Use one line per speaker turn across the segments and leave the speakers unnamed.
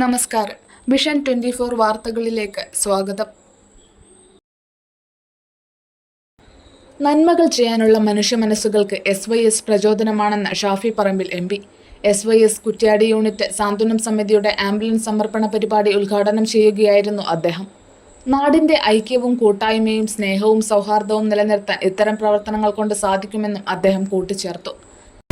നമസ്കാരം. Vision twenty four വാർത്തകളിലേക്ക് സ്വാഗതം. നന്മകൾ ചെയ്യാനുള്ള മനുഷ്യ മനസ്സുകൾക്ക് S Y S പ്രചോദനമാണെന്ന് Shafi Parambil M P. S Y S Kuttiady unit സാന്ത്വനം സമിതിയുടെ ആംബുലൻസ് സമർപ്പണ പരിപാടി ഉദ്ഘാടനം ചെയ്യുകയായിരുന്നു അദ്ദേഹം. നാടിന്റെ ഐക്യവും കൂട്ടായ്മയും സ്നേഹവും സൗഹാർദ്ദവും നിലനിർത്താൻ ഇത്തരം പ്രവർത്തനങ്ങൾ കൊണ്ട് സാധിക്കുമെന്നും അദ്ദേഹം കൂട്ടിച്ചേർത്തു.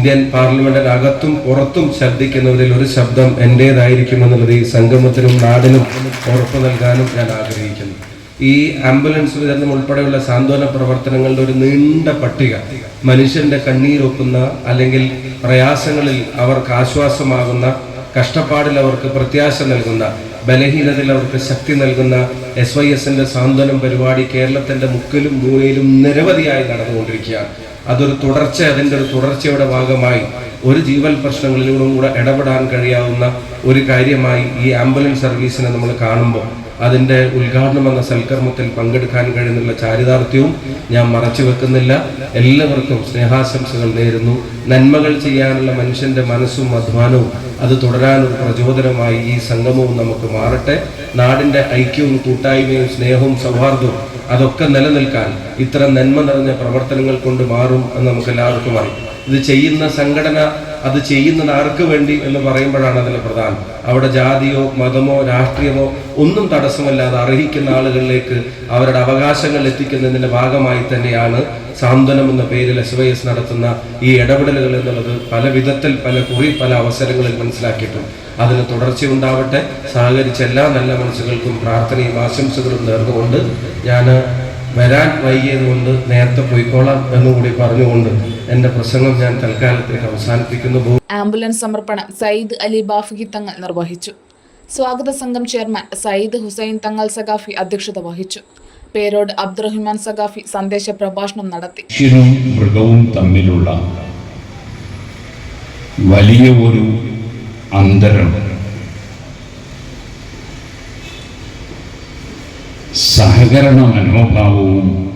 ഇന്ത്യൻ പാർലമെന്റിനകത്തും പുറത്തും ശബ്ദിക്കുന്നവരിൽ ഒരു ശബ്ദം എന്റേതായിരിക്കുമെന്നുള്ളത് ഈ സംഗമത്തിനും നാടിനും ഉറപ്പു നൽകാനും ഞാൻ ആഗ്രഹിക്കുന്നു. ഈ ആംബുലൻസ് വിതരണം ഉൾപ്പെടെയുള്ള സാന്ത്വന പ്രവർത്തനങ്ങളുടെ ഒരു നീണ്ട പട്ടിക മനുഷ്യന്റെ കണ്ണീരൊക്കുന്ന അല്ലെങ്കിൽ പ്രയാസങ്ങളിൽ അവർക്ക് ആശ്വാസമാകുന്ന കഷ്ടപ്പാടിൽ അവർക്ക് പ്രത്യാശ നൽകുന്ന ബലഹീനതയിൽ അവർക്ക് ശക്തി നൽകുന്ന എസ് വൈ എസിന്റെ സാന്ത്വനം പരിപാടി കേരളത്തിന്റെ മുക്കിലും മൂലയിലും നിരവധിയായി നടന്നുകൊണ്ടിരിക്കുകയാണ്. അതൊരു തുടർച്ച അതിന്റെ ഒരു തുടർച്ചയുടെ ഭാഗമായി ഒരു ജീവൽ പ്രശ്നങ്ങളിലൂടെ കൂടെ ഇടപെടാൻ കഴിയാവുന്ന ഒരു കാര്യമായി ഈ ആംബുലൻസ് സർവീസിനെ നമ്മൾ കാണുമ്പോൾ അതിന്റെ ഉദ്ഘാടനം എന്ന സൽക്കർമ്മത്തിൽ പങ്കെടുക്കാൻ കഴിയുന്നുള്ള ചാരിതാർത്ഥ്യവും ഞാൻ മറച്ചു വെക്കുന്നില്ല. എല്ലാവർക്കും സ്നേഹാശംസകൾ നേരുന്നു. നന്മകൾ ചെയ്യാനുള്ള മനുഷ്യന്റെ മനസ്സും അധ്വാനവും അത് തുടരാനൊരു പ്രചോദനമായി ഈ സംഗമവും നമുക്ക് മാറട്ടെ. നാടിന്റെ ഐക്യവും കൂട്ടായ്മയും സ്നേഹവും സൗഹാർദ്ദവും അതൊക്കെ നിലനിൽക്കാൻ ഇത്തരം നന്മ നിറഞ്ഞ പ്രവർത്തനങ്ങൾ കൊണ്ട് മാറും എന്ന് നമുക്ക് എല്ലാവർക്കും അറിയാം. ഇത് ചെയ്യുന്ന സംഘടന അത് ചെയ്യുന്നത് ആർക്ക് വേണ്ടി എന്ന് പറയുമ്പോഴാണ് അതിന് പ്രധാനം. അവിടെ ജാതിയോ മതമോ രാഷ്ട്രീയമോ ഒന്നും തടസ്സമല്ലാതെ അർഹിക്കുന്ന ആളുകളിലേക്ക് അവരുടെ അവകാശങ്ങൾ എത്തിക്കുന്നതിന്റെ ഭാഗമായി തന്നെയാണ് സാന്ത്വനം എന്ന പേരിൽ എസ് വൈ എസ് നടത്തുന്ന ഈ ഇടപെടലുകൾ എന്നുള്ളത് പല വിധത്തിൽ പല കുറി പല അവസരങ്ങളിൽ മനസ്സിലാക്കിയിട്ടുണ്ട് അതിന് തുടർച്ചയുണ്ടാവട്ടെ സഹകരിച്ച എല്ലാ നല്ല മനസ്സുകൾക്കും പ്രാർത്ഥനയും ആശംസകളും നേർന്നുകൊണ്ട് ഞാൻ വരാൻ വൈകിയത് കൊണ്ട് നേരത്തെ പോയിക്കോളാം എന്നുകൂടി പറഞ്ഞുകൊണ്ട് എന്റെ പ്രസംഗം ഞാൻ തൽക്കാലത്തേക്ക് അവസാനിപ്പിക്കുന്നു.
ആംബുലൻസ് സമർപ്പണം സയ്യിദ് അലി ബാഫി തങ്ങൾ നിർവഹിച്ചു. സ്വാഗത സംഘം ചെയർമാൻ സയ്യിദ് ഹുസൈൻ തങ്ങൾ സഖാഫി അധ്യക്ഷത വഹിച്ചു. പേരോട് അബ്ദുറഹിമാൻ സഖാഫി സന്ദേശ പ്രഭാഷണം നടത്തി.
മനുഷ്യനും മൃഗവും തമ്മിലുള്ള വലിയ ഒരു അന്തരം. സഹകരണ മനോഭാവവും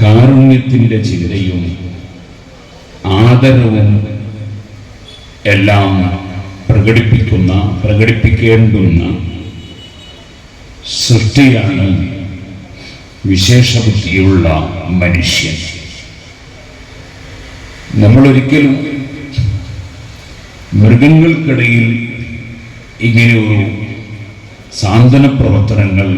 കാരുണ്യത്തിന്റെ ചിന്തയും ആദരവും എല്ലാം പ്രകടിപ്പിക്കുന്ന പ്രകടിപ്പിക്കേണ്ടുന്ന സൃഷ്ടിയാണ് വിശേഷബുദ്ധിയുള്ള മനുഷ്യൻ. നമ്മളൊരിക്കലും മൃഗങ്ങൾക്കിടയിൽ ഇങ്ങനെയൊരു സാന്ത്വന പ്രവർത്തനങ്ങൾ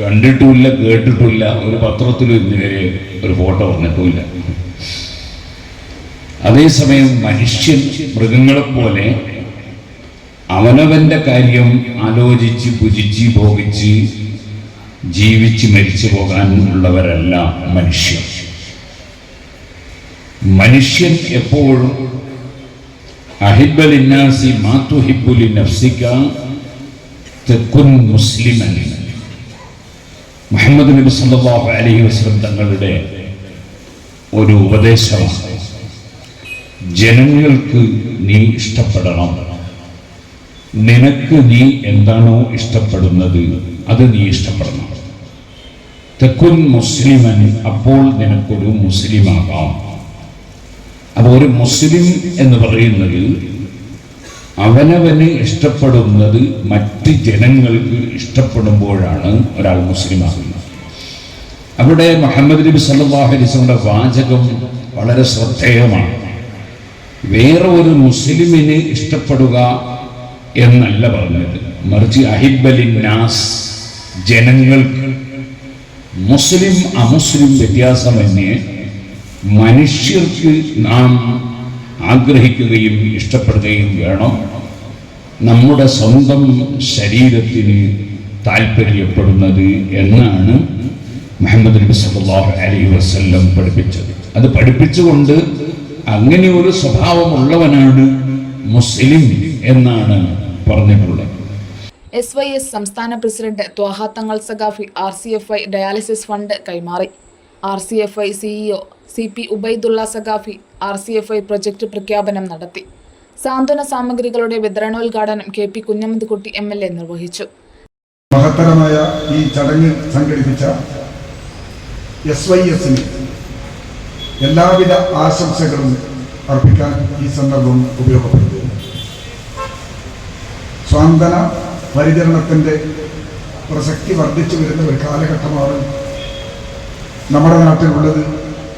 കണ്ടിട്ടുമില്ല കേട്ടിട്ടുമില്ല. ഒരു പത്രത്തിലും ഇന്നുവരെ ഒരു ഫോട്ടോ വന്നിട്ടുമില്ല. അതേസമയം മനുഷ്യൻ മൃഗങ്ങളെപ്പോലെ അവനവന്റെ കാര്യം ആലോചിച്ച് പുജിച്ച് ഭോഗിച്ച് ജീവിച്ച് മരിച്ചു പോകാൻ ഉള്ളവരല്ല മനുഷ്യൻ. മനുഷ്യൻ എപ്പോഴും അഹിബലിന്നാസി മാത്തുഹിബുലി നഫ്സിക തെക്കുൻ മുസ്ലിമൻ മുഹമ്മദ് നബി സല്ലല്ലാഹു അലൈഹി വസല്ലം തങ്ങളുടെ ഒരു ഉപദേശമാണ്. ജനങ്ങൾക്ക് നീ ഇഷ്ടപ്പെടണം. നിനക്ക് നീ എന്താണോ ഇഷ്ടപ്പെടുന്നത് അത് നീ ഇഷ്ടപ്പെടണം. തെക്കുൻ മുസ്ലിമൻ അപ്പോൾ നിനക്കൊരു മുസ്ലിമാകാം. അപ്പോൾ ഒരു മുസ്ലിം എന്ന് പറയുന്നത് അവനവന് ഇഷ്ടപ്പെടുന്നത് മറ്റ് ജനങ്ങൾക്ക് ഇഷ്ടപ്പെടുമ്പോഴാണ് ഒരാൾ മുസ്ലിമാകുന്നത്. അവിടെ മുഹമ്മദ് നബി വസല്ലമയുടെ വാചകം വളരെ ശ്രദ്ധേയമാണ്. വേറെ ഒരു മുസ്ലിമിനെ ഇഷ്ടപ്പെടുക എന്നല്ല പറഞ്ഞത്. മറിച്ച് അഹിബലിൻ നാസ് ജനങ്ങൾക്ക് മുസ്ലിം അമുസ്ലിം വ്യത്യാസമന്യേ മനുഷ്യർക്ക് നാം ആഗ്രഹിക്കുകയും ഇഷ്ടപ്പെടുകയും വേണം. നമ്മുടെ സ്വന്തം ശരീരത്തിന് താല്പര്യപ്പെടുന്നത് എന്നാണ് മുഹമ്മദ് നബി സല്ലല്ലാഹു അലൈഹി വസ്ല്ലം പഠിപ്പിച്ചത്. അത് പഠിപ്പിച്ചുകൊണ്ട് അങ്ങനെ ഒരു സ്വഭാവമുള്ളവനാണ് മുസ്ലിം എന്നാണ് പറഞ്ഞിട്ടുള്ളത്.
എസ് വൈ എസ് സംസ്ഥാന president Thaha Thangal Saqafi R C F I dialysis fund കൈമാറി. R C F I CEO C P Ubaidulla Saqafi R C F I project പ്രഖ്യാപനം നടത്തി. സാന്ത്വന സാമഗ്രികളുടെ വിതരണോദ്ഘാടനം K P Kunhammadkutty M L A നിർവഹിച്ചു.
മഹത്തരമായ ഈ ചടങ്ങ് സംഘടിപ്പിച്ച എസ് വൈ എസിന് എല്ലാവിധ ആശംസകളും അർപ്പിക്കാൻ ഈ സന്ദർഭം ഉപയോഗപ്പെടുത്തുന്നു. സ്വാന്തന പരിചരണത്തിന്റെ പ്രസക്തി വർദ്ധിച്ചു വരുന്ന ഒരു കാലഘട്ടമാണ് നമ്മുടെ നാട്ടിലുള്ളത്.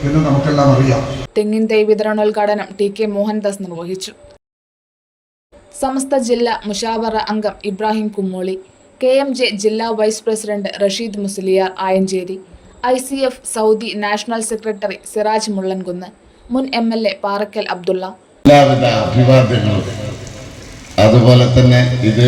എന്ന് നമുക്കെല്ലാം അറിയാം.
തെങ്ങിൻ തൈ വിതരണോദ്ഘാടനം ടി കെ മോഹൻദാസ് നിർവഹിച്ചു. സമസ്ത ജില്ലാ മുഷാവറ അംഗം Ibrahim Kummoli K M J ജില്ലാ vice president Rasheed Musliyar Ayancheri I C F Saudi national secretary Siraj Mullankunnu മുൻ M L A Parakkal Abdulla.
എല്ലാവിധ അഭിവാദ്യങ്ങളും. അതുപോലെ തന്നെ ഇത്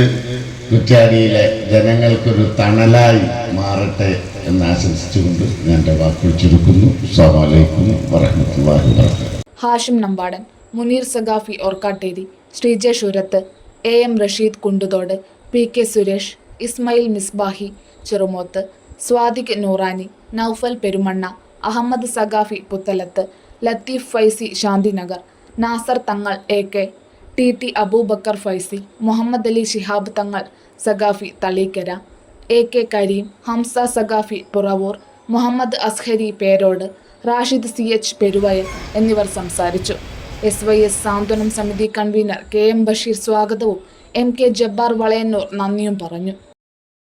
കുറ്റാടിയിലെ ജനങ്ങൾക്കൊരു തണലായി മാറട്ടെ എന്ന് ആശംസിച്ചുകൊണ്ട് ഞാൻ എന്റെ വാക്കുകൾ ചുരുക്കുന്നു. അസ്സാമലൈക്കും വറഹമത്തല്ലാഹി വർക്കാത്തു
Hashim Nambadan Muneer Saqafi Orkkatteri Sreeja Urath A M Rasheed Kunduthodu P K Suresh Ismail Misbahi Cherumoth Sadiq Noorani Naufal Perumanna Ahammed Saqafi Puthalath Latheef Faizy Shanthinagar Nasar Thangal A K T T Abubakar Faizy Muhammad Ali Shihab Thangal Saqafi Thaleekkara A K Kareem Hamza Saqafi Puravoor Muhammad Azhari Perode Rashid C H Peruvayal എന്നിവർ സംസാരിച്ചു. S Y S സാന്ത്വനം സമിതി convener K M Basheer സ്വാഗതവും M K Jabbar Valayannur നന്ദിയും പറഞ്ഞു.